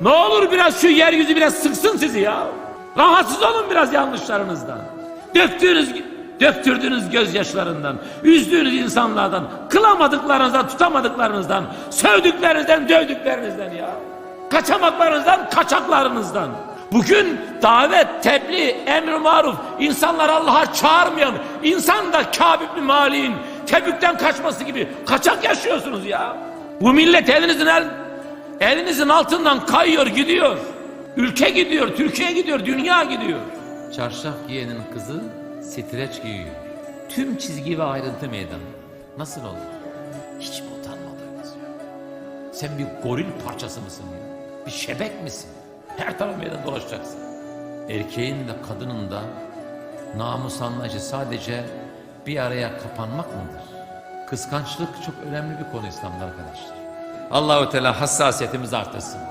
Ne olur biraz şu yeryüzü biraz sıksın sizi ya. Rahatsız olun biraz yanlışlarınızdan. Döktüğünüz, döktürdüğünüz gözyaşlarından, üzdüğünüz insanlardan, kılamadıklarınızdan, tutamadıklarınızdan, sövdüklerinizden, dövdüklerinizden ya. Kaçamaklarınızdan, kaçaklarınızdan. Bugün davet, tebliğ, emr maruf, insanlar Allah'a çağırmayan, insan da Kâb ibn Malik'in Tebük'ten kaçması gibi kaçak yaşıyorsunuz ya. Bu millet elinizin el, elinizin altından kayıyor gidiyor. Ülke gidiyor, Türkiye gidiyor, dünya gidiyor. Çarşaf giyenin kızı streç giyiyor. Tüm çizgi ve ayrıntı meydan. Nasıl olur? Hiç mi utanmadınız ya? Sen bir goril parçası mısın ya? Bir şebek misin? Her taraf meydan dolaşacaksın. Erkeğin de kadının da namus anlayışı sadece bir araya kapanmak mıdır? Kıskançlık çok önemli bir konu İslam'da arkadaşlar. Allahu Teala hassasiyetimizi artırsın.